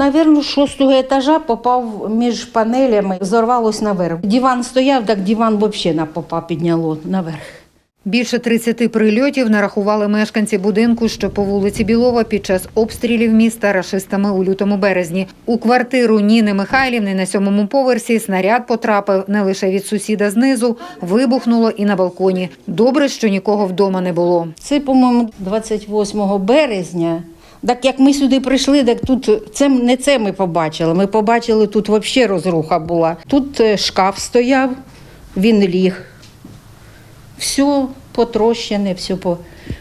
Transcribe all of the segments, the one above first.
Навірно, шостого етажа попав між панелями, зорвалось наверх. Диван стояв, так диван взагалі на попа підняло наверх. Більше 30 прильотів нарахували мешканці будинку, що по вулиці Білова під час обстрілів міста рашистами у лютому березні. У квартиру Ніни Михайлівни на сьомому поверсі снаряд потрапив не лише від сусіда знизу, вибухнуло і на балконі. Добре, що нікого вдома не було. Це, по-моєму, 28 березня. Так як ми сюди прийшли, так тут це не це ми побачили. Ми побачили, тут взагалі розруха була. Тут е, шкаф стояв, він ліг. Все потрощене, все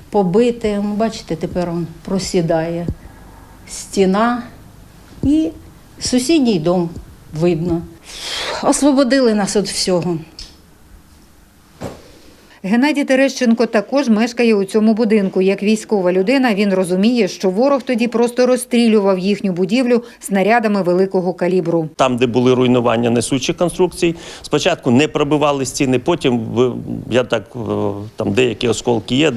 побите. Ну, Бачите, тепер він просідає. Стіна і сусідній дом видно. Освободили нас від всього. Геннадій Терещенко також мешкає у цьому будинку. Як військова людина, він розуміє, що ворог тоді просто розстрілював їхню будівлю снарядами великого калібру. Там, де були руйнування несучих конструкцій, спочатку не пробивали стіни, потім я так е, там деякі осколки є,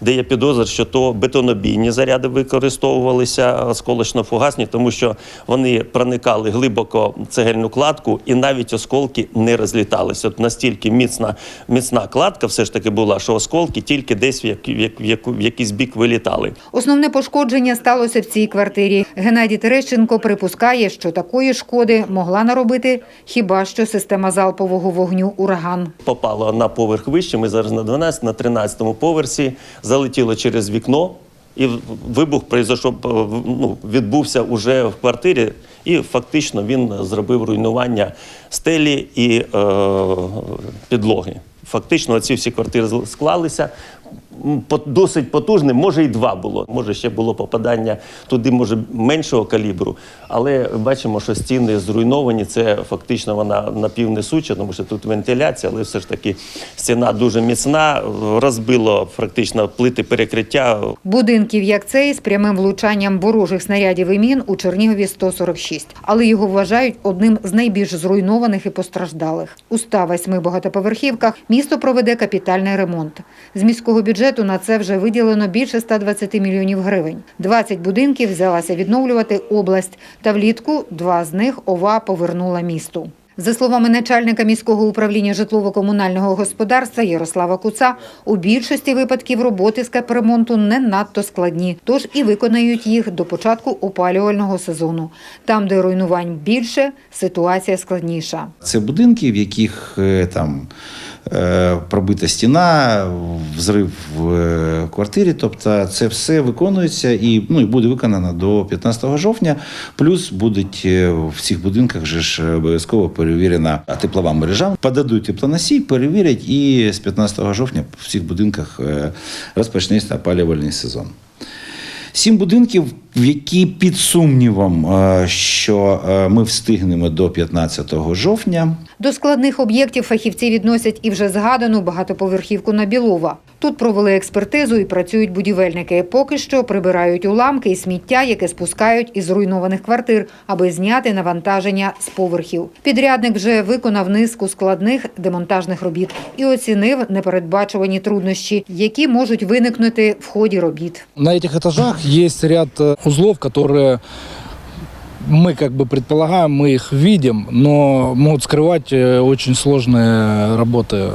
де є підозра, що то бетонобійні заряди використовувалися осколочно-фугасні, тому що вони проникали глибоко цегельну кладку, і навіть осколки не розліталися. От настільки міцна, міцна кладка все ж таки була, що осколки тільки десь в, як, в, як, в, якийсь бік вилітали. Основне пошкодження сталося в цій квартирі. Геннадій Терещенко припускає, що такої шкоди могла наробити хіба що система залпового вогню ураган. попало на поверх вище. Ми зараз на 12, на 13 поверсі, залетіло через вікно, і вибух произошов, е, ну, відбувся уже в квартирі, і фактично він зробив руйнування стелі і е, підлоги. Фактично, ці всі квартири склалися. Досить потужним, може і два було. Може, ще було попадання туди, може, меншого калібру. Але бачимо, що стіни зруйновані. Це фактично вона напівнесуча, тому що тут вентиляція, але все ж таки стіна дуже міцна, розбило фактично плити перекриття. Будинків, як цей, з прямим влучанням ворожих снарядів і мін у Чернігові 146. Але його вважають одним з найбільш зруйнованих і постраждалих. У 108 багатоповерхівках місто проведе капітальний ремонт. З міського бюджету на це вже виділено більше 120 мільйонів гривень. 20 будинків взялася відновлювати область, та влітку два з них ОВА повернула місту. За словами начальника міського управління житлово-комунального господарства Ярослава Куца, у більшості випадків роботи з капремонту не надто складні, тож і виконають їх до початку опалювального сезону. Там, де руйнувань більше, ситуація складніша. Це будинки, в яких е, там е, пробита стіна, взрив в е, квартирі. Тобто це все виконується і, ну, і буде виконано до 15 жовтня. Плюс будуть в цих будинках же ж обов'язково перевірена теплова мережа. Подадуть теплоносій, перевірять, і з 15 жовтня в цих будинках е, розпочнеться опалювальний сезон. Сім будинків, в які під сумнівом, е, що е, ми встигнемо до 15 жовтня. До складних об'єктів фахівці відносять і вже згадану багатоповерхівку на Білова. Тут провели експертизу і працюють будівельники. Поки що прибирають уламки і сміття, яке спускають із зруйнованих квартир, аби зняти навантаження з поверхів. Підрядник вже виконав низку складних демонтажних робіт і оцінив непередбачувані труднощі, які можуть виникнути в ході робіт. На этих этажах есть ряд э, узлов, которые мы как бы предполагаем, мы их видим, но могут скрывать э, очень сложные работы.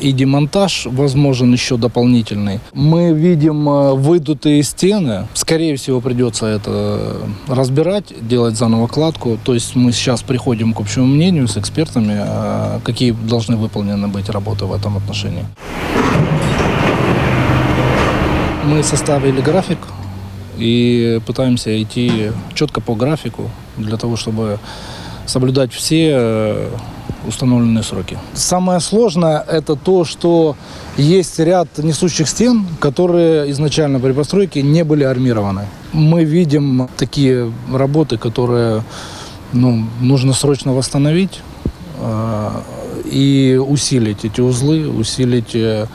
И демонтаж возможен еще дополнительный. Мы видим э, выдутые стены. Скорее всего, придется это разбирать, делать заново кладку. То есть мы сейчас приходим к общему мнению с экспертами, какие должны выполнены быть работы в этом отношении. Мы составили график и пытаемся идти четко по графику для того, чтобы соблюдать все э, установленные сроки. Самое сложное – это то, что есть ряд несущих стен, которые изначально при постройке не были армированы. Мы видим такие работы, которые ну, нужно срочно восстановить э, и усилить эти узлы, усилить э,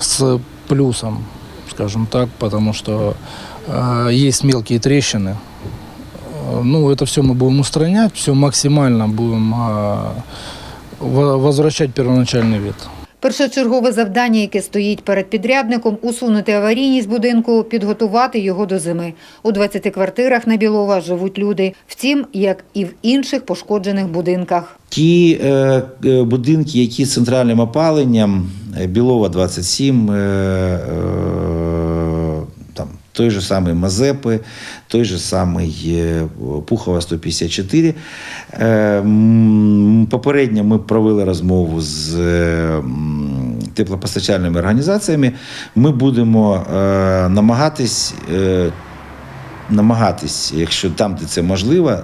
с плюсом, скажем так, потому что э, есть мелкие трещины. Э, Ну, это все мы будем устранять, все максимально будем э, во- возвращать первоначальный вид. Першочергове завдання, яке стоїть перед підрядником, усунути аварійність будинку, підготувати його до зими. У 20 квартирах на Білова живуть люди. Втім, як і в інших пошкоджених будинках. Ті е, е, будинки, які з центральним опаленням, е, Білова 27, е, е, там, той же самий Мазепи, той же самий е, Пухова 154. Е, Попередньо ми провели розмову з е, теплопостачальними організаціями. Ми будемо намагатись. намагатись, якщо там, де це можливо,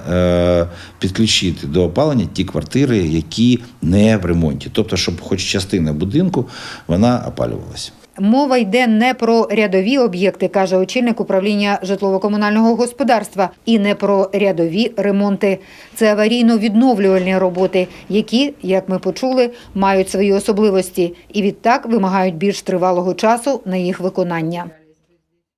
підключити до опалення ті квартири, які не в ремонті. Тобто, щоб хоч частина будинку вона опалювалася. Мова йде не про рядові об'єкти, каже очільник управління житлово-комунального господарства, і не про рядові ремонти. Це аварійно-відновлювальні роботи, які, як ми почули, мають свої особливості і відтак вимагають більш тривалого часу на їх виконання.